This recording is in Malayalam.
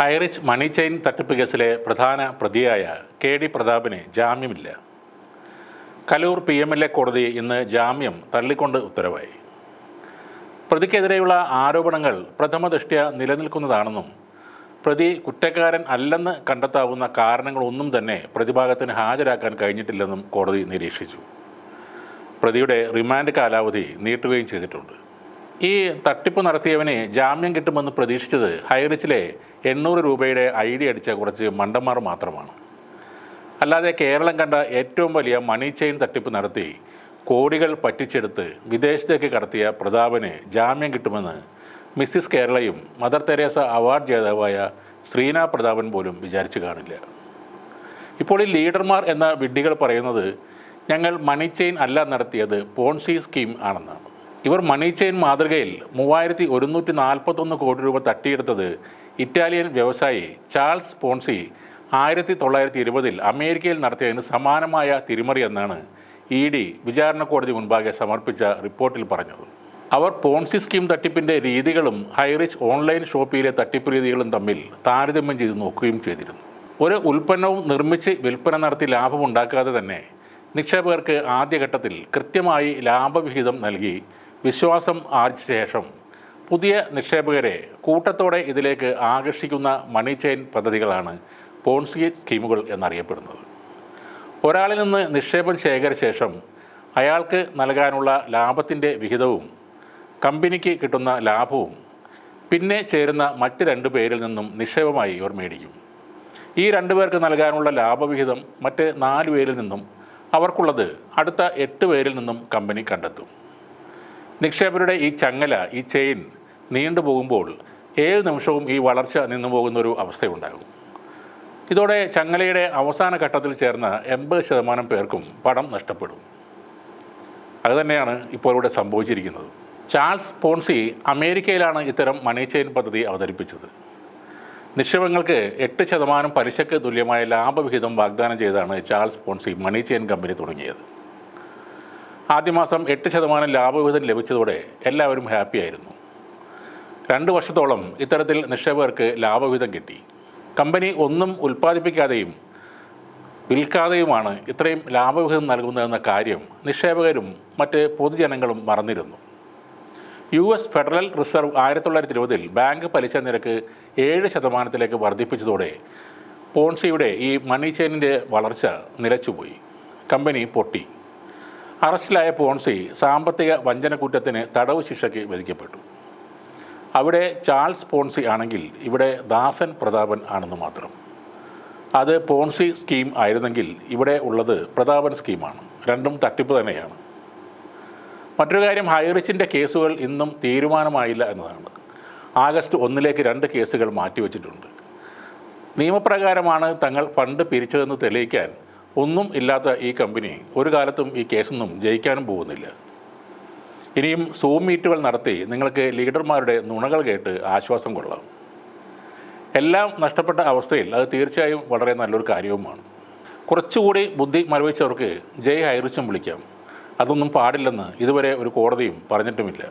ഹൈറിച്ച് മണി ചെയിൻ തട്ടിപ്പ് കേസിലെ പ്രധാന പ്രതിയായ കെ ഡി പ്രതാപിന് ജാമ്യമില്ല. Kaloor P M L A കോടതി ഇന്ന് ജാമ്യം തള്ളിക്കൊണ്ട് ഉത്തരവായി. പ്രതിക്കെതിരെയുള്ള ആരോപണങ്ങൾ പ്രഥമദൃഷ്ട്യ നിലനിൽക്കുന്നതാണെന്നും പ്രതി കുറ്റക്കാരൻ അല്ലെന്ന് കണ്ടെത്താവുന്ന കാരണങ്ങളൊന്നും തന്നെ പ്രതിഭാഗത്തിന് ഹാജരാക്കാൻ കഴിഞ്ഞിട്ടില്ലെന്നും കോടതി നിരീക്ഷിച്ചു. പ്രതിയുടെ റിമാൻഡ് കാലാവധി നീട്ടുകയും ചെയ്തിട്ടുണ്ട്. ഈ തട്ടിപ്പ് നടത്തിയവനെ ജാമ്യം കിട്ടുമെന്ന് പ്രതീക്ഷിച്ചത് ഹൈറിച്ചിലെ എണ്ണൂറ് രൂപയുടെ ഐ ഡി അടിച്ച കുറച്ച് മണ്ടന്മാർ മാത്രമാണ്. അല്ലാതെ കേരളം കണ്ട ഏറ്റവും വലിയ മണി ചെയിൻ തട്ടിപ്പ് നടത്തി കോടികൾ പറ്റിച്ചെടുത്ത് വിദേശത്തേക്ക് കടത്തിയ പ്രതാപന് ജാമ്യം കിട്ടുമെന്ന് മിസ്സിസ് കേരളയും മദർ തെരേസ അവാർഡ് ജേതാവായ ശ്രീന പ്രതാപൻ പോലും വിചാരിച്ചു കാണില്ല. ഇപ്പോൾ ഈ ലീഡർമാർ എന്ന വിഡ്ഢികൾ പറയുന്നത് ഞങ്ങൾ മണി ചെയിൻ അല്ല നടത്തിയത് പോൺസി സ്കീം ആണെന്നാണ്. ഇവർ മണി ചെയിൻ മാതൃകയിൽ മൂവായിരത്തി ഒരുന്നൂറ്റി നാൽപ്പത്തൊന്ന് കോടി രൂപ തട്ടിയെടുത്തത് ഇറ്റാലിയൻ വ്യവസായി ചാൾസ് പോൺസി ആയിരത്തി തൊള്ളായിരത്തി ഇരുപതിൽ അമേരിക്കയിൽ നടത്തിയതിന് സമാനമായ തിരിമറി എന്നാണ് ഇ ഡി വിചാരണ കോടതി മുൻപാകെ സമർപ്പിച്ച റിപ്പോർട്ടിൽ പറഞ്ഞത്. അവർ പോൺസി സ്കീം തട്ടിപ്പിന്റെ രീതികളും ഹൈറിച്ച് ഓൺലൈൻ ഷോപ്പിലെ തട്ടിപ്പ് രീതികളും തമ്മിൽ താരതമ്യം ചെയ്ത് നോക്കുകയും ചെയ്തിരുന്നു. ഒരു ഉൽപ്പന്നവും നിർമ്മിച്ച് വിൽപ്പന നടത്തി ലാഭമുണ്ടാക്കാതെ തന്നെ നിക്ഷേപകർക്ക് ആദ്യഘട്ടത്തിൽ കൃത്യമായി ലാഭവിഹിതം നൽകി വിശ്വാസം ആർജിച്ച ശേഷം പുതിയ നിക്ഷേപകരെ കൂട്ടത്തോടെ ഇതിലേക്ക് ആകർഷിക്കുന്ന മണി ചെയിൻ പദ്ധതികളാണ് പോൺസി സ്കീമുകൾ എന്നറിയപ്പെടുന്നത്. ഒരാളിൽ നിന്ന് നിക്ഷേപം ശേഖരിച്ച ശേഷം അയാൾക്ക് നൽകാനുള്ള ലാഭത്തിന്റെ വിഹിതവും കമ്പനിക്ക് കിട്ടുന്ന ലാഭവും പിന്നെ ചേരുന്ന മറ്റ് രണ്ട് പേരിൽ നിന്നും നിക്ഷേപമായി ഇവർ മേടിക്കും. ഈ രണ്ടു പേർക്ക് നൽകാനുള്ള ലാഭവിഹിതം മറ്റ് നാല് പേരിൽ നിന്നും അവർക്കുള്ളത് അടുത്ത എട്ട് പേരിൽ നിന്നും കമ്പനി കണ്ടെത്തും. നിക്ഷേപരുടെ ഈ ചങ്ങല ഈ ചെയിൻ നീണ്ടു പോകുമ്പോൾ ഏത് നിമിഷവും ഈ വളർച്ച നിന്നു പോകുന്നൊരു അവസ്ഥയുണ്ടാകും. ഇതോടെ ചങ്ങലയുടെ അവസാന ഘട്ടത്തിൽ ചേർന്ന എൺപത് ശതമാനം പേർക്കും പണം നഷ്ടപ്പെടും. അതുതന്നെയാണ് ഇപ്പോൾ ഇവിടെ സംഭവിച്ചിരിക്കുന്നത്. ചാൾസ് പോൺസി അമേരിക്കയിലാണ് ഇത്തരം മണി ചെയിൻ പദ്ധതി അവതരിപ്പിച്ചത്. നിക്ഷേപങ്ങൾക്ക് എട്ട് ശതമാനം പലിശയ്ക്ക് തുല്യമായ ലാഭവിഹിതം വാഗ്ദാനം ചെയ്താണ് Charles Ponzi money chain company തുടങ്ങിയത്. ആദ്യ മാസം എട്ട് ശതമാനം ലാഭവിഹിതം ലഭിച്ചതോടെ എല്ലാവരും ഹാപ്പിയായിരുന്നു രണ്ട് വർഷത്തോളം ഇത്തരത്തിൽ നിക്ഷേപകർക്ക് ലാഭവിഹിതം കിട്ടി. കമ്പനി ഒന്നും ഉൽപ്പാദിപ്പിക്കാതെയും വിൽക്കാതെയുമാണ് ഇത്രയും ലാഭവിഹിതം നൽകുന്നതെന്ന കാര്യം നിക്ഷേപകരും മറ്റ് പൊതുജനങ്ങളും മറന്നിരുന്നു. യു എസ് ഫെഡറൽ റിസർവ് ആയിരത്തി തൊള്ളായിരത്തി ഇരുപതിൽ ബാങ്ക് പലിശ നിരക്ക് ഏഴ് ശതമാനത്തിലേക്ക് വർദ്ധിപ്പിച്ചതോടെ പോൺസിയുടെ ഈ മണി ചെയിനിന്റെ വളർച്ച നിലച്ചുപോയി. കമ്പനി പൊട്ടി. അറസ്റ്റിലായ പോൺസി സാമ്പത്തിക വഞ്ചന വഞ്ചനക്കുറ്റത്തിന് തടവ് ശിക്ഷയ്ക്ക് വിധിക്കപ്പെട്ടു. അവിടെ ചാൾസ് പോൺസി ആണെങ്കിൽ ഇവിടെ ദാസൻ പ്രതാപൻ ആണെന്ന് മാത്രം. അത് പോൺസി സ്കീം ആയിരുന്നെങ്കിൽ ഇവിടെ ഉള്ളത് പ്രതാപൻ സ്കീമാണ് രണ്ടും തട്ടിപ്പ് തന്നെയാണ്. മറ്റൊരു കാര്യം ഹൈറിച്ചിന്റെ കേസുകൾ ഇന്നും തീരുമാനമായില്ല എന്നതാണ്. ആഗസ്റ്റ് ഒന്നിലേക്ക് രണ്ട് കേസുകൾ മാറ്റിവെച്ചിട്ടുണ്ട്. നിയമപ്രകാരമാണ് തങ്ങൾ ഫണ്ട് പിരിച്ചതെന്ന് തെളിയിക്കാൻ ഒന്നും ഇല്ലാത്ത ഈ കമ്പനി ഒരു കാലത്തും ഈ കേസൊന്നും ജയിക്കാനും പോകുന്നില്ല. ഇനിയും സൂം മീറ്റുകൾ നടത്തി നിങ്ങൾക്ക് ലീഡർമാരുടെ നുണകൾ കേട്ട് ആശ്വാസം കൊള്ളാം. എല്ലാം നഷ്ടപ്പെട്ട അവസ്ഥയിൽ അത് തീർച്ചയായും വളരെ നല്ലൊരു കാര്യവുമാണ്. കുറച്ചുകൂടി ബുദ്ധി മരവിച്ചവർക്ക് ജയ് ഹൈറിച്ചും വിളിക്കാം. അതൊന്നും പാടില്ലെന്ന് ഇതുവരെ ഒരു കോടതിയും പറഞ്ഞിട്ടുമില്ല.